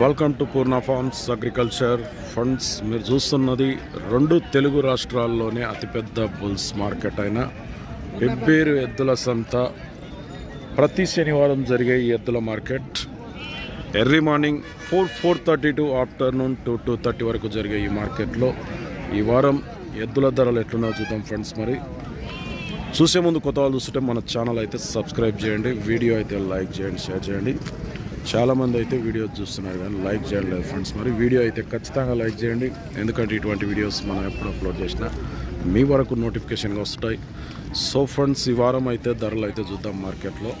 Welcome to Purna farms agriculture funds మీరు చూస్తున్నది రెండు తెలుగు రాష్ట్రాల్లోనే అతిపెద్ద బుల్స్ మార్కెట్ అయిన. పెబ్బేరు ఎద్దుల సంత ప్రతి శనివారం జరిగే ఈ ఎద్దుల market. Early morning four four thirty to afternoon two two thirty వరకు జరిగే ఈ మార్కెట్లో. ఈ వారం ఎద్దుల ధరలు ఎట్లున్నా చూద్దాం ఫ్రెండ్స్ మరి. చూసే ముందు కొత్త వాళ్ళు చూస్తుంటే మన ఛానల్ అయితే సబ్స్క్రైబ్ చేయండి వీడియో అయితే లైక్ చేయండి షేర్ చేయండి. చాలామంది అయితే వీడియో చూస్తున్నారు కానీ లైక్ చేయలేదు ఫ్రెండ్స్. మరి వీడియో అయితే ఖచ్చితంగా లైక్ చేయండి. ఎందుకంటే ఇటువంటి వీడియోస్ మనం ఎప్పుడు అప్లోడ్ చేసినా మీ వరకు నోటిఫికేషన్గా వస్తాయి. సో ఫ్రెండ్స్ ఈ వారం అయితే ధరలు అయితే చూద్దాం మార్కెట్లో.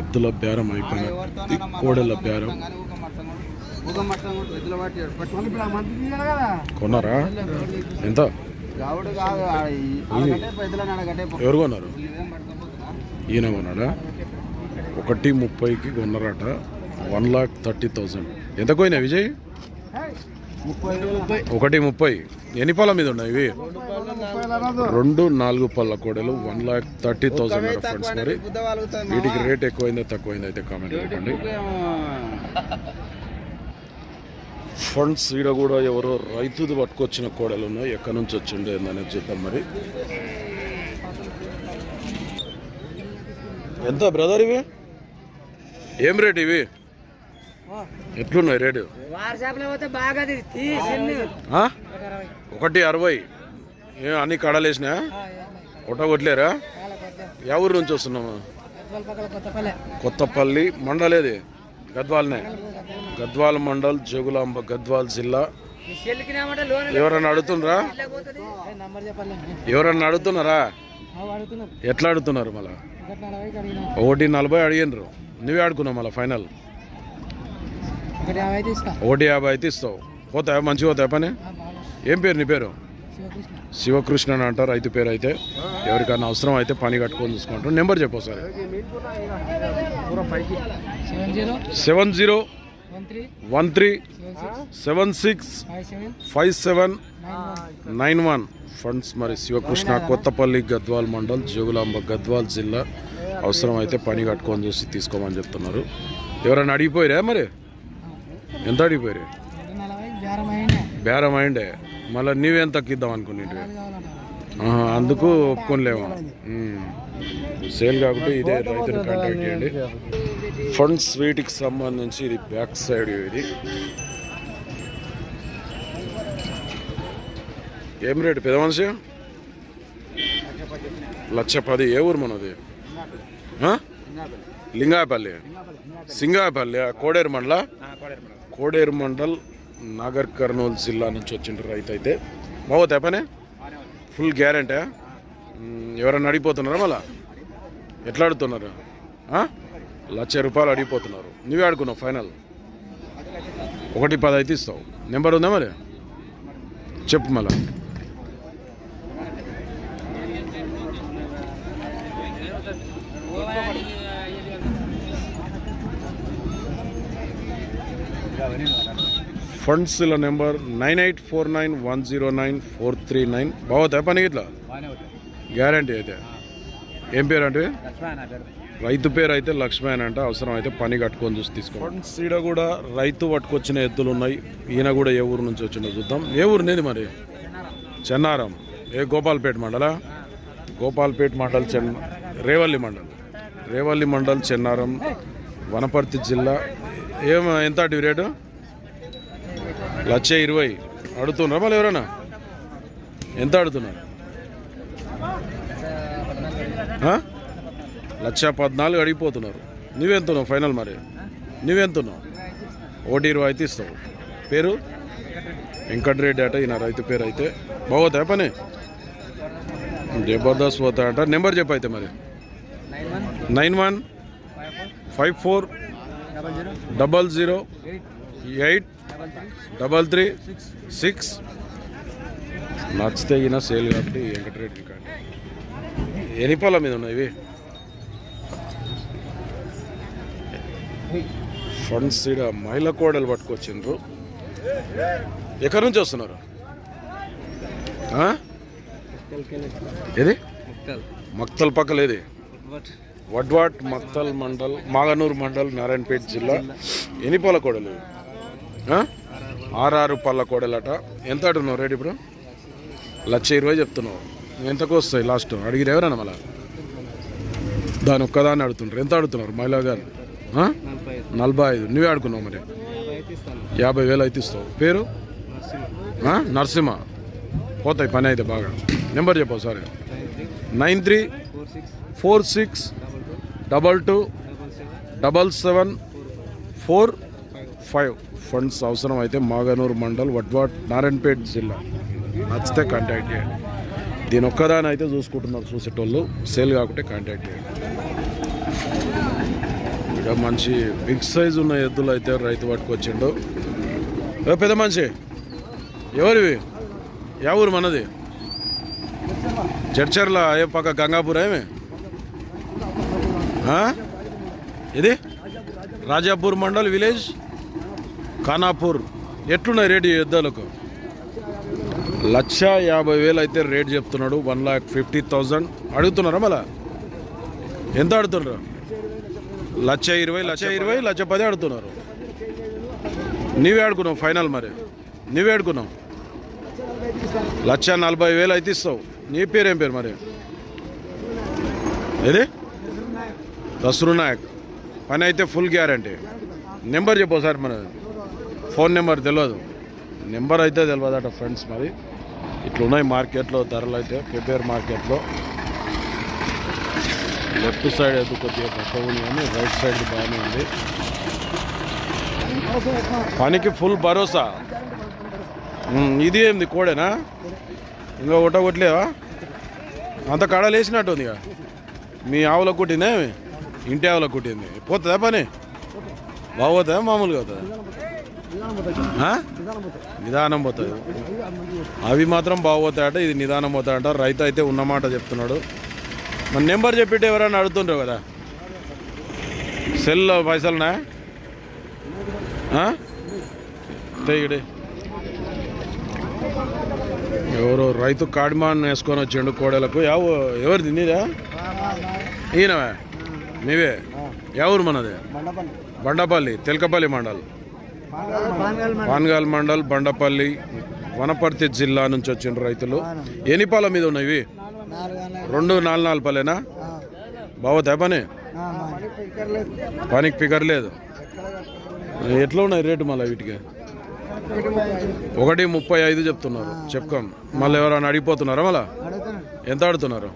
ఎద్దుల బేరం అయిపోయిన కోడెల బేరం. కొన్నారా? ఎంత? ఎవరు కొన్నారు? ఈయన కొన్నాడా? ఒకటి ముప్పైకి కొన్నారట. వన్ లాక్ థర్టీ థౌజండ్ ఎంత పోయినా విజయ్? ఒకటి ముప్పై. ఎన్ని పళ్ళ మీద ఉన్నాయి ఇవి? రెండు నాలుగు పళ్ళ కోడలు one lakh thirty thousand friends మరి. వీటికి రేట్ ఎక్కువైందో తక్కువైందో అయితే కామెంట్ పెట్టండి. ఫండ్స్ ఈడ కూడా ఎవరో రైతుది పట్టుకొచ్చిన కోడలు ఉన్నాయి. ఎక్కడి నుంచి వచ్చిండే చూద్దాం మరి. ఎంత బ్రదర్ ఇవి? ఏం రేట్ ఇవి? ఎట్లున్నాయి రేటు? వాట్సాప్లో పోతే బాగా తీసి ఆ? ఒకటి అరవై. ఏ అన్ని కడలేసినా? ఒకట కొట్టలేరా? ఊరు నుంచి వస్తున్నాము కొత్తపల్లె. కొత్తపల్లి మండలేది గద్వాలనే. గద్వాల మండల్ జోగులాంబ గద్వాల్ జిల్లా. ఎవరన్నా అడుగుతున్నారా? ఎవరన్నా అడుగుతున్నారా? అడుగుతున్నారు ఎట్లా అడుగుతున్నారు మళ్ళా? ఒకటి నలభై అడిగినరు నువ్వే ఆడుకున్నావు మళ్ళీ ఫైనల్. ఒకటి యాభై అయితే ఇస్తావు. పోతాయా? మంచిగా పోతాయా పని? ఏం పేరు నీ పేరు? శివకృష్ణ అని అంటారు రైతు పేరు అయితే. ఎవరికైనా అవసరం అయితే పని కట్టుకొని చూసుకుంటారు. నెంబర్ చెప్పు sir seven zero. One three one three seven six five seven nine one funds మరి శివకృష్ణ కొత్తపల్లి గద్వాల్ మండల్ జోగులాంబ గద్వాల్ జిల్లా. అవసరం అయితే పని కట్టుకొని చూసి తీసుకోమని చెప్తున్నారు. ఎవరైనా అడిగిపోయారా మరి? ఎంత అడిగిపోయారు బేరం అయిండే. మళ్ళీ నీవేం తగ్గిద్దాం అనుకునేటివి? అందుకు ఒప్పుకోలేము. సేల్ కాబట్టి ఇదే రైతుని కాంటాక్ట్ చేయండి. ఫండ్స్ వీటికి సంబంధించి ఇది బ్యాక్ సైడ్ ఇది. ఏం రేటు? పెద్ద మనిషి? లక్ష పది. ఏ ఊరు మనది? లింగాయపల్లి సింగాయపల్లి కోడేరు మండల? కోడేరు మండల్. నాగర్ కర్నూలు జిల్లా నుంచి వచ్చిండ్రు రైతు అయితే బాగోతా పనే ఫుల్ గ్యారంటీ ఎవరన్నా అడిగిపోతున్నారా మళ్ళా? ఎట్లా అడుగుతున్నారు? ఆ? లక్ష రూపాయలు అడిగిపోతున్నారు. నువ్వే ఆడుకున్నావు ఫైనల్ ఒకటి పది అయితే ఇస్తావు. నెంబర్ ఉందా మరి? చెప్పు మళ్ళా. ఫండ్స్ల number nine eight four nine one zero nine four three nine. బాగుతాయి పని ఇట్లా? గ్యారంటీ అయితే. ఏం పేరు అంటే రైతు పేరు అయితే లక్ష్మణ్ అంట అవసరం అయితే పని కట్టుకొని చూసి తీసుకో ఫండ్స్ ఈడ కూడా రైతు పట్టుకొచ్చిన ఎద్దులు ఉన్నాయి. ఈయన కూడా ఏ ఊరు నుంచి వచ్చిందో చూద్దాం. ఏ ఊరు నేది మరి? చెన్నారం. ఏ గోపాల్పేట మండల? గోపాల్పేట మండల్ చెన్ రేవల్లి మండల్. రేవల్లి మండల్ చెన్నారం వనపర్తి జిల్లా. ఏం ఎంత అటు రేటు? లక్ష ఇరవై. అడుగుతున్నారా మళ్ళీ ఎవరైనా? ఎంత అడుగుతున్నారు? లక్ష పద్నాలుగు అడిగిపోతున్నారు. నువ్వెంతున్నావు ఫైనల్ మరి? నువ్వెంతున్నావు? ఒకటి ఇరవై అయితే ఇస్తావు. పేరు? వెంకటరెడ్డి అట ఈయన రైతు పేరు అయితే. బాగోతాయి పని? జబర్దస్త్ పోతా అంట. నెంబర్ చెప్పైతే అయితే మరి. Nine one five four double zero eight double three six. నచ్చితే ఈయన సేల్ కాబట్టి వెంకటరెడ్డి కానీ ఎనిపాల మీద ఉన్నాయి ఇవి? ఫ్రంట్ ఈడ మహిళ కోడలు పట్టుకొచ్చిండ్రు. ఎక్కడి నుంచి వస్తున్నారు? ఏది? మక్తల్ పక్కలేది వడ్వాట్ మక్తల్ మండల్ మాగనూరు మండల్ నారాయణపేట జిల్లా. ఎన్ని పళ్ళ కోడలు? ఆరారు పళ్ళ కోడలట. ఎంత అడుగున్నావు రేటు ఇప్పుడు? లక్ష ఇరవై చెప్తున్నావు. ఎంతకు వస్తాయి లాస్ట్? అడిగిరు ఎవరన్నా మళ్ళా? దాని ఒక్కదాన్ని అడుగుతుంటారు ఎంత అడుగుతున్నారు మహిళా గారు? నలభై ఐదు. నువ్వే అడుగున్నావు మరి? యాభై వేలు అయితే ఇస్తావు. పేరు? నరసింహ. పోతాయి పని అయితే బాగా. నెంబర్ చెప్పవు సరే nine three four six double two double seven four five. Funds అవసరం అయితే మాగనూరు మండల్ వడ్వాడ్ నారాయణపేట జిల్లా. నచ్చితే కాంటాక్ట్ చేయండి. దీని ఒక్కదాని అయితే చూసుకుంటున్నారు చూసేటోళ్ళు. సేల్ కాకుంటే కాంటాక్ట్ చేయండి. ఇక మంచి బిగ్ సైజ్ ఉన్న ఎద్దులు అయితే రైతు పట్టుకొచ్చిండు పెద్ద మనిషి ఎవరివి? యా ఊరు మనది? జడ్చర్ల ఏ పక్క గంగాపూర్ ఏమి? ఇది? రాజాపూర్ మండల్ విలేజ్? ఖానాపూర్. ఎట్లున్నాయి రేటు ఈ యుద్ధాలకు లక్ష యాభై వేలు అయితే రేట్ చెప్తున్నాడు. One lakh fifty thousand. అడుగుతున్నారా మళ్ళా? ఎంత అడుగుతున్నారు లక్ష ఇరవై లక్ష ఇరవై లక్ష పది అడుగుతున్నారు నీవే ఆడుకున్నావు ఫైనల్ మరి. నీవే ఆడుకున్నావు. లక్ష నలభై వేలు అయితే ఇస్తావు. నీ పేరు ఏం పేరు మరి? ఏది? దసరు నాయక్. పని అయితే ఫుల్ గ్యారంటీ నెంబర్ చెప్పు సార్ మన ఫోన్ నెంబర్ తెలియదు నెంబర్ అయితే తెలియదట ఫ్రెండ్స్ మరి. ఇట్లున్నాయి మార్కెట్లో ధరలు అయితే ప్రిపేర్ మార్కెట్లో లెఫ్ట్ సైడ్ అయితే కొద్దిగా తక్కువ ఉంది కానీ రైట్ సైడ్ బాగానే ఉంది. పనికి ఫుల్ భరోసా. ఇది ఏంది కోడేనా? ఇంకా ఒకట కొట్టలేవా అంత కడలేసినట్టు ఉంది ఇక. మీ ఆవులకు కుట్టిందే ఇంటి ఆవులకు కుట్టింది. పోతుందా పని? బాగోతుందా? మామూలుగా అవుతుందా నిదానం పోతుంది. అవి మాత్రం బాగోతాయట ఇది నిదానం పోతాయంట. రైతు అయితే ఉన్నమాట చెప్తున్నాడు. మన నెంబర్ చెప్పిట్టు ఎవరైనా అడుగుతుండ్రు కదా? సెల్లో పైసలునా? ఎవరు రైతు కాడిమాన్ వేసుకొని వచ్చిండు కోడలకు. ఎవరు ఎవరిది నీదా? ఈయనవే? నీవే? ఎవరు మనది? బండపల్లి తెలకపల్లి మండల్. పాన్గాల్ మండల్ బండపల్లి వనపర్తి జిల్లా నుంచి వచ్చిండ్రు రైతులు. ఎన్ని పాల మీద ఉన్నాయి రెండు నాలుగు నాలుగు పలేనా బావతా పని? పనికి ఫిగర్ లేదు. ఎట్లా ఉన్నాయి రేటు మళ్ళీ వీటికి? ఒకటి ముప్పై ఐదు చెప్తున్నారు. చెప్పుకోం. మళ్ళీ ఎవరైనా అడిగిపోతున్నారా మళ్ళా? ఎంత ఆడుతున్నారు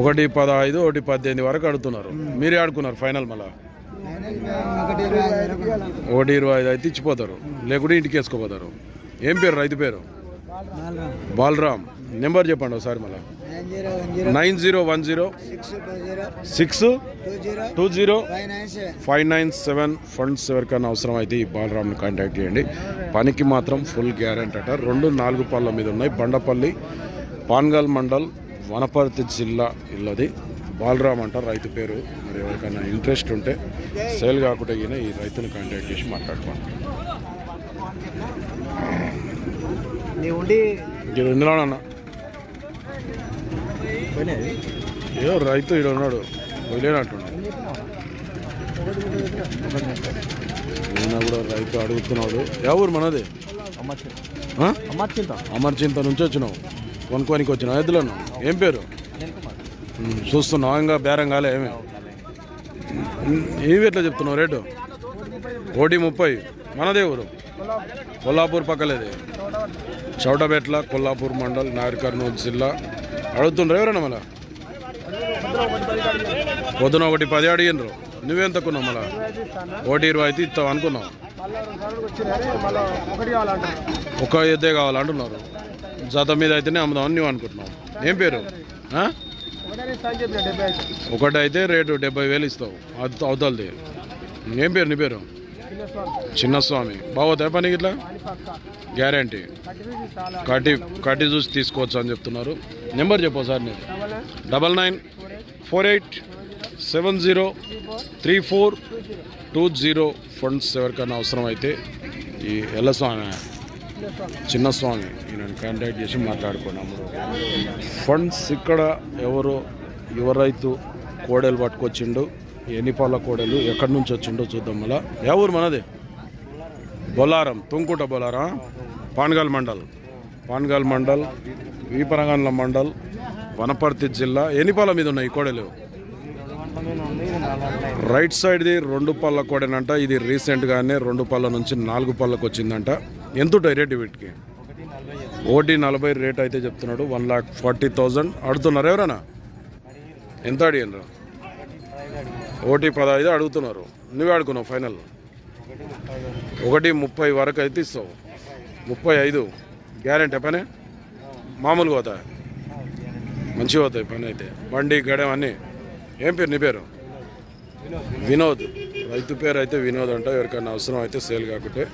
ఒకటి పదహైదు ఒకటి పద్దెనిమిది వరకు ఆడుతున్నారు మీరే ఆడుకున్నారు ఫైనల్ మళ్ళా? ఒకటి ఇరవై ఐదు అయితే ఇచ్చిపోతారు. లేకుంటే ఇంటికి వేసుకోపోతారు. ఏం పేరు రైతు పేరు? బాలరామ్. నెంబర్ చెప్పండి ఒకసారి మళ్ళా. Nine zero one zero. Six two zero. Five nine seven. Funds ఎవరికైనా అవసరం అయితే ఈ బాలరామ్ని కాంటాక్ట్ చేయండి. పనికి మాత్రం ఫుల్ గ్యారెంటీ అట. రెండు నాలుగు పళ్ళ మీద ఉన్నాయి. బండపల్లి పాన్గల్ మండల్ వనపర్తి జిల్లా ఇల్లది. బాలరామ్ అంట రైతు పేరు. మరి ఎవరికైనా ఇంట్రెస్ట్ ఉంటే సేల్ కాకుండా ఈ రైతుని కాంటాక్ట్ చేసి మాట్లాడుకోండి. నీ ఉండి ఏదో రైతు ఇక్కడ ఉన్నాడు వదిలేనట్టున్నాడు ఈయన కూడా రైతు అడుగుతున్నాడు. ఎవరు మనది? అమర్చింత. నుంచి వచ్చినావు. కొనుక్కోనికి వచ్చినావు. ఎద్దులను? ఏం పేరు? చూస్తున్నావు. ఇంకా బేరం కాలే ఏమే? ఏవి ఎట్లా చెప్తున్నావు రేటు? ఒకటి ముప్పై. మనదే ఊరు? కొల్లాపూర్ పక్కలేదే. చౌటబెట్ల కొల్లాపూర్ మండల్ నాగర్ కర్నూలు జిల్లా. అడుగుతుండ్రు ఎవరన్నా మళ్ళా? పొద్దున ఒకటి పది అడిగినరు నువ్వేం తక్కున్నావు మళ్ళా? ఒకటి ఇరవై అయితే ఇస్తావు అనుకున్నావు. ఒక ఎద్దే కావాలంటున్నారు. జత మీద అయితేనే అమ్ముదామని నువ్వు అనుకుంటున్నావు. ఏం పేరు? ఒకటి అయితే రేటు డెబ్బై వేలు ఇస్తావు. అది ఏం పేరు నీ పేరు? చిన్నస్వామి బాగోతాయి పని ఇట్లా? గ్యారంటీ కట్టి కట్టి చూసి తీసుకోవచ్చు అని చెప్తున్నారు. నెంబర్ చెప్పు సార్ నేను double nine four eight seven zero three four two zero funds ఎవరికైనా అవసరం అయితే ఈ ఎల్లస్వామి చిన్నస్వామి నేను కాంటాక్ట్ చేసి మాట్లాడుకున్నాము ఫండ్స్ ఇక్కడ ఎవరు యువ రైతు కోడలు పట్టుకొచ్చిండు. ఎన్ని పాల కోడలు ఎక్కడి నుంచి వచ్చిండో చూద్దాం మళ్ళా. ఏ ఊరు మనది? బొల్లారం తుంకుట బొల్లారం పాన్గాల్ మండల్. పాన్గాల్ మండల్ వీపరంగంల మండల్ వనపర్తి జిల్లా. ఎన్ని పాల మీద ఉన్నాయి ఈ కోడలు? రైట్ సైడ్ది రెండు పళ్ళ కోడేనంట ఇది రీసెంట్గానే రెండు పళ్ళ నుంచి నాలుగు పళ్ళకు వచ్చిందంట. ఎంత రేట్ రేటు వీటికి? ఒకటి నలభై రేట్ అయితే చెప్తున్నాడు వన్ లాక్ ఫార్టీ థౌజండ్. అడుగుతున్నారు ఎవరైనా ఎంత అడిగినారు ఒకటి పదహైదు అడుగుతున్నారు. నువ్వే అడుగున్నావు ఫైనల్. ఒకటి ముప్పై వరకు అయితే ఇస్తావు. ముప్పై ఐదు. గ్యారెంటీ పని? మామూలుగా పోతాయి? మంచిగా పోతాయి పని అయితే. బండి గడం అన్నీ. ఏం పేరు నీ పేరు? వినోద్. రైతు పేరు అయితే వినోద్ అంట. ఎవరికైనా అవసరం అయితే సేల్ కాకుంటే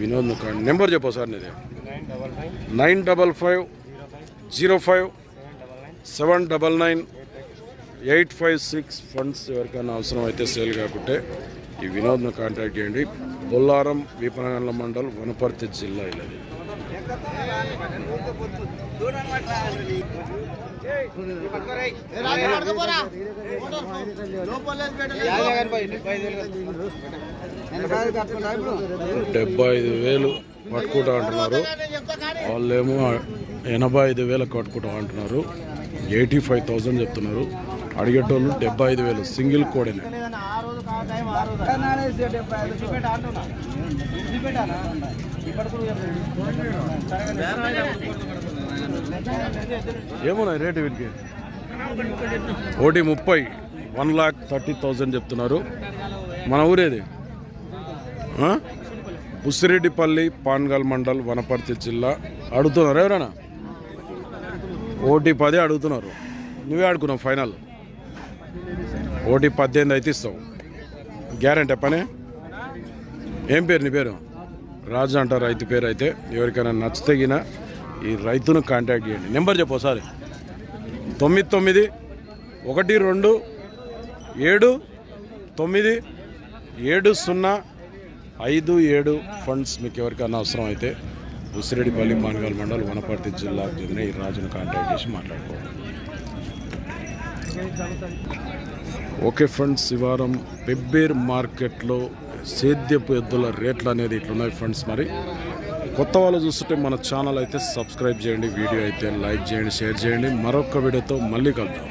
వినోద్ నువ్వు నెంబర్ చెప్పు సార్ నీది. Nine double five zero five seven double nine eight five six funds ఎవరికైనా అవసరం అయితే సేల్ కాకుంటే ఈ వినోద్ను కాంటాక్ట్ చేయండి. బొల్లారం వీపనగండ్ల మండల్ వనపర్తి జిల్లా ఇలాది. డెబ్బై ఐదు వేలు పట్టుకుంటా అంటున్నారు. వాళ్ళేమో ఎనభై ఐదు వేలకు కట్టుకుంటా అంటున్నారు. ఎయిటీ ఫైవ్ థౌజండ్ చెప్తున్నారు. అడిగేటోళ్ళు డెబ్బై ఐదు వేలు సింగిల్ కోడేనే ఏమున్నాయి రేటు వీటికి? ఒకటి ముప్పై వన్ లాక్ థర్టీ థౌజండ్ చెప్తున్నారు. మన ఊరేది? ఉసిరెడ్డిపల్లి పాన్గల్ మండల్ వనపర్తి జిల్లా. అడుగుతున్నారు ఎవరైనా? ఓటీ పదే అడుగుతున్నారు. నువ్వే అడుగున్నావు ఫైనల్. ఓటీ పద్దెనిమిది అయితే ఇస్తావు. గ్యారంటీ పనే? ఏం పేరు నీ పేరు? రాజు అంటారు రైతు పేరు అయితే. ఎవరికైనా నచ్చతగిన ఈ రైతును కాంటాక్ట్ చేయండి. నెంబర్ చెప్పు ఒకసారి. తొమ్మిది తొమ్మిది ఒకటి రెండు ఏడు తొమ్మిది ఏడు సున్నా ఐదు ఏడు ఫండ్స్ మీకు ఎవరికైనా అవసరం అయితే ఉసిరెడ్డిపల్లి పానగల్ మండల్ వనపర్తి జిల్లాకు చెందిన ఈ రాజును కాంటాక్ట్ చేసి మాట్లాడుకోవాలి. ఓకే ఫ్రెండ్స్ ఈ వారం పెబ్బేర్ మార్కెట్లో సేద్యపు ఎద్దుల రేట్లు అనేది ఇట్లున్నాయి ఫ్రెండ్స్ మరి. కొత్త వాళ్ళు చూస్తుంటే మన ఛానల్ అయితే సబ్స్క్రైబ్ చేయండి వీడియో అయితే లైక్ చేయండి షేర్ చేయండి. మరొక వీడియోతో మళ్ళీ కలుద్దాం.